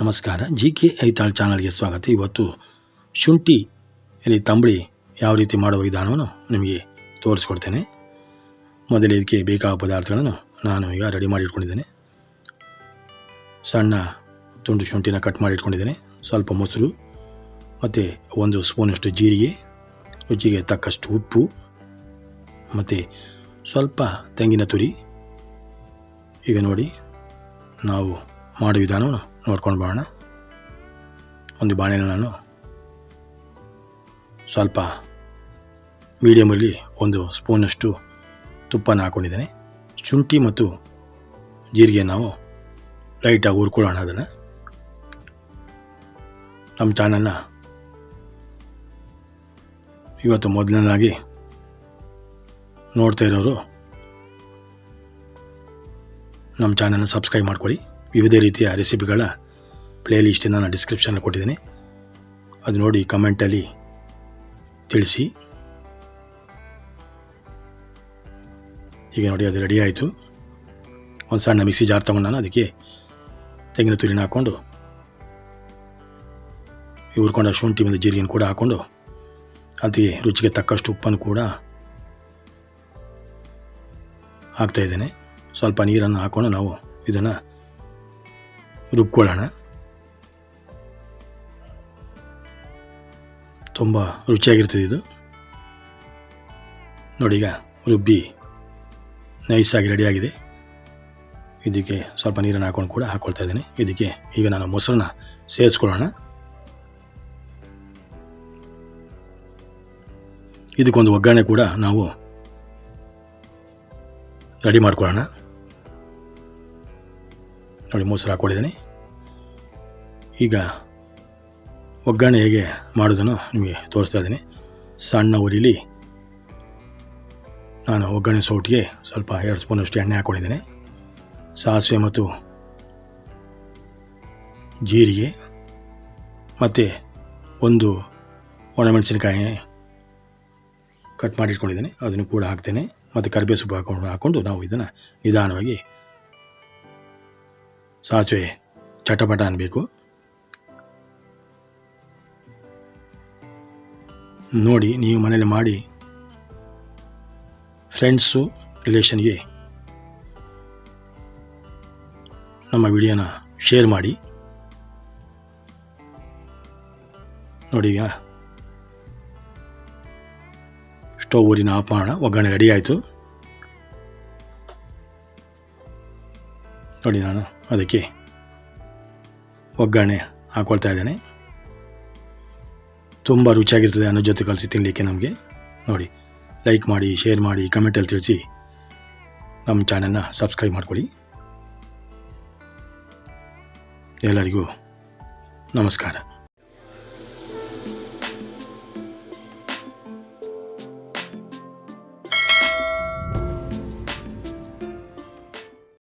ನಮಸ್ಕಾರ. G K Aithal ಚಾನಲ್ಗೆ ಸ್ವಾಗತ. ಇವತ್ತು ಶುಂಠಿ ಇಲ್ಲಿ ತಂಬಳಿ ಯಾವ ರೀತಿ ಮಾಡುವ ವಿಧಾನವನ್ನು ನಿಮಗೆ ತೋರಿಸ್ಕೊಡ್ತೇನೆ. ಮೊದಲು ಇದಕ್ಕೆ ಬೇಕಾದ ಪದಾರ್ಥಗಳನ್ನು ನಾನು ಈಗ ರೆಡಿ ಮಾಡಿ ಇಟ್ಕೊಂಡಿದ್ದೇನೆ ಸಣ್ಣ ತುಂಡು ಶುಂಠಿನ ಕಟ್ ಮಾಡಿ ಇಟ್ಕೊಂಡಿದ್ದೇನೆ ಸ್ವಲ್ಪ ಮೊಸರು, ಮತ್ತು ಒಂದು ಸ್ಪೂನಷ್ಟು ಜೀರಿಗೆ, ರುಚಿಗೆ ತಕ್ಕಷ್ಟು ಉಪ್ಪು, ಮತ್ತು ಸ್ವಲ್ಪ ತೆಂಗಿನ ತುರಿ. ಈಗ ನೋಡಿ ನಾವು ಮಾಡುವ ವಿಧಾನವನ್ನು ನೋಡ್ಕೊಂಡು ಬರೋಣ ಒಂದು ಬಾಣೆನ ನಾನು ಸ್ವಲ್ಪ ಮೀಡಿಯಮಲ್ಲಿ ಒಂದು ಸ್ಪೂನಷ್ಟು ತುಪ್ಪನ ಹಾಕ್ಕೊಂಡಿದ್ದೇನೆ ಶುಂಠಿ ಮತ್ತು ಜೀರಿಗೆ ನಾವು ಲೈಟಾಗಿ ಹುರ್ಕೊಳ್ಳೋಣ ಅದನ್ನು. ನಮ್ಮ ಚಾನಲ್ನ ಇವತ್ತು ಮೊದಲನೇದಾಗಿ ನೋಡ್ತಾ ಇರೋರು ನಮ್ಮ ಚಾನಲ್ನ ಸಬ್ಸ್ಕ್ರೈಬ್ ಮಾಡ್ಕೊಳ್ಳಿ. ವಿವಿಧ ರೀತಿಯ ರೆಸಿಪಿಗಳ ಪ್ಲೇ ಲಿಸ್ಟನ್ನು ನಾನು ಡಿಸ್ಕ್ರಿಪ್ಷನಲ್ಲಿ ಕೊಟ್ಟಿದ್ದೀನಿ. ಅದು ನೋಡಿ ಕಮೆಂಟಲ್ಲಿ ತಿಳಿಸಿ. ಈಗ ನೋಡಿ, ಅದು ರೆಡಿ ಆಯಿತು. ಒಂದು ಸಣ್ಣ ಮಿಕ್ಸಿ ಜಾರ್ ತೊಗೊಂಡು ನಾನು ಅದಕ್ಕೆ ತೆಂಗಿನ ತುರಿನ ಹಾಕ್ಕೊಂಡು ಹುರ್ಕೊಂಡ ಶುಂಠಿ ಮತ್ತು ಜೀರಿಗೆನ ಕೂಡ ಹಾಕ್ಕೊಂಡು, ಅದಕ್ಕೆ ರುಚಿಗೆ ತಕ್ಕಷ್ಟು ಉಪ್ಪನ್ನು ಕೂಡ ಹಾಕ್ತಾಯಿದ್ದೇನೆ ಸ್ವಲ್ಪ ನೀರನ್ನು ಹಾಕ್ಕೊಂಡು ನಾವು ಇದನ್ನು ರುಬ್ಕೊಳ್ಳೋಣ. ತುಂಬ ರುಚಿಯಾಗಿರ್ತದೆ ಇದು. ನೋಡಿ ಈಗ ರುಬ್ಬಿ ನೈಸಾಗಿ ರೆಡಿಯಾಗಿದೆ. ಇದಕ್ಕೆ ಸ್ವಲ್ಪ ನೀರನ್ನು ಹಾಕೊಂಡು ಕೂಡ ಹಾಕ್ಕೊಳ್ತಾ ಇದ್ದೀನಿ. ಇದಕ್ಕೆ ಈಗ ನಾನು ಮೊಸರನ್ನ ಸೇರಿಸ್ಕೊಳ್ಳೋಣ. ಇದಕ್ಕೊಂದು ಒಗ್ಗರಣೆ ಕೂಡ ನಾವು ರೆಡಿ ಮಾಡ್ಕೊಳ್ಳೋಣ. ನೋಡಿ ಮೊಸರು ಹಾಕ್ಕೊಂಡಿದ್ದೀನಿ ಈಗ ಒಗ್ಗರಣೆ ಹೇಗೆ ಮಾಡೋದನ್ನು ನಿಮಗೆ ತೋರಿಸ್ತಾ ಇದ್ದೀನಿ. ಸಣ್ಣ ಉರಿಲಿ ನಾನು ಒಗ್ಗರಣೆ ಸೌಟಿಗೆ ಸ್ವಲ್ಪ ಎರಡು ಸ್ಪೂನಷ್ಟು ಎಣ್ಣೆ ಹಾಕ್ಕೊಂಡಿದ್ದೀನಿ ಸಾಸಿವೆ ಮತ್ತು ಜೀರಿಗೆ ಮತ್ತು ಒಂದು ಒಣಮೆಣಸಿನಕಾಯಿ ಕಟ್ ಮಾಡಿ ಇಟ್ಕೊಂಡಿದ್ದೇನೆ ಅದನ್ನು ಕೂಡ ಹಾಕ್ತೇನೆ. ಮತ್ತು ಕರಿಬೇವು ಸೊಪ್ಪು ಹಾಕೊಂಡು ಹಾಕ್ಕೊಂಡು ನಾವು ಇದನ್ನು ನಿಧಾನವಾಗಿ ಸಾಸಿವೆ ಚಟಪಟ ಅನ್ನಬೇಕು ನೋಡಿ, ನೀವು ಮನೇಲಿ ಮಾಡಿ ಫ್ರೆಂಡ್ಸು, ರಿಲೇಷನ್ಗೆ ನಮ್ಮ ವಿಡಿಯೋನ ಶೇರ್ ಮಾಡಿ. ನೋಡಿ ಸ್ಟವ್ ಊರಿನ ಆಫ್ ಒಗ್ಗರಣೆ ರೆಡಿ ಆಯಿತು. ನೋಡಿ ನಾನು ಅದಕ್ಕೆ ಒಗ್ಗರಣೆ ಹಾಕ್ಕೊಳ್ತಾ ಇದ್ದೇನೆ. ತುಂಬ ರುಚಿಯಾಗಿರ್ತದೆ ಅನ್ನೋ ಜೊತೆ ಕಲಿಸಿ ತಿನ್ನಲಿಕ್ಕೆ ನಮಗೆ. ನೋಡಿ ಲೈಕ್ ಮಾಡಿ ಶೇರ್ ಮಾಡಿ ಕಮೆಂಟಲ್ಲಿ ತಿಳಿಸಿ ನಮ್ಮ ಚಾನಲ್ನ ಸಬ್ಸ್ಕ್ರೈಬ್ ಮಾಡ್ಕೊಳ್ಳಿ. ಎಲ್ಲರಿಗೂ ನಮಸ್ಕಾರ.